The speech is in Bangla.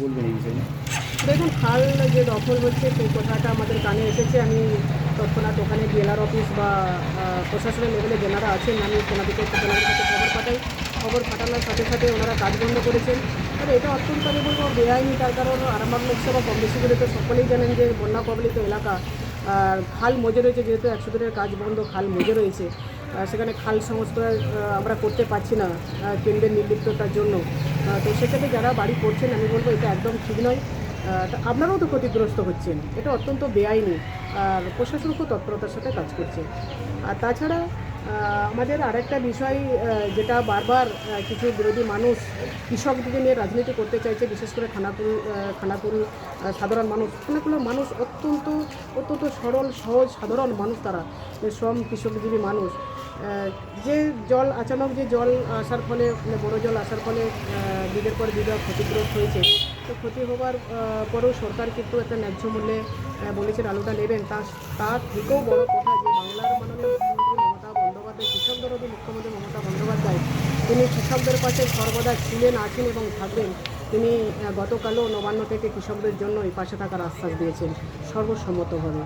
বলবেন এই বিষয়ে। দেখুন খাল যে দখল হচ্ছে, সেই কথাটা আমাদের কানে এসেছে। আমি তৎক্ষণাৎ ওখানে ডিএলআর অফিস বা প্রশাসনের লেভেলে যেনারা আছেন, আমি ওনাদেরকে ওনাদের খবর পাঠাই। খবর পাঠানোর সাথে সাথে ওনারা কাজ বন্ধ করেছেন। তবে এটা অত্যন্ত, আমি বলব, বেআইনি। তার কারণ আরামবাগ লোকসভা কম তো সকলেই জানেন যে বন্যা কবলিত এলাকা। খাল মজে রয়েছে, যেহেতু একশো দিনের কাজ বন্ধ খাল মজে রয়েছে। সেখানে খাল সংস্কার আমরা করতে পারছি না কেন্দ্রের নির্লিপ্ততার জন্য। তো সেক্ষেত্রে যারা বাড়ি করছেন, আমি বলব এটা একদম ঠিক নয়। আপনারাও তো ক্ষতিগ্রস্ত হচ্ছেন। এটা অত্যন্ত বেআইনি। আর প্রশাসন খুব তৎপরতার সাথে কাজ করছে। আর তাছাড়া আমাদের আরেকটা বিষয় যেটা বারবার কিছু বিরোধী মানুষ কৃষকদিকে নিয়ে রাজনীতি করতে চাইছে বিশেষ করে খানাপুর আহ, সাধারণ মানুষ। খানাকুলো মানুষ অত্যন্ত অত্যন্ত সরল সহজ সাধারণ মানুষ তারা যে শ্রম কৃষকজীবী মানুষ। যে জল আচানক যে জল আসার ফলে মানে বড় জল আসার ফলে বিঘের পর বিঘা ক্ষতিগ্রস্ত হয়েছে। তো ক্ষতি হওয়ার পরেও সরকার কিন্তু একটা ন্যায্য মূল্যে বলেছেন আলুটা নেবেন। তা তার থেকেও বড় কথা যে বাংলার মাননীয় মুখ্যমন্ত্রী কৃষকদেরও মুখ্যমন্ত্রী মমতা বন্দ্যোপাধ্যায়। তিনি কৃষকদের পাশে সর্বদা ছিলেন, আছেন এবং থাকবেন। তিনি গতকালও নবান্ন থেকে কৃষকদের জন্য এই পাশে থাকার আশ্বাস দিয়েছেন। সর্বসম্মতভাবে।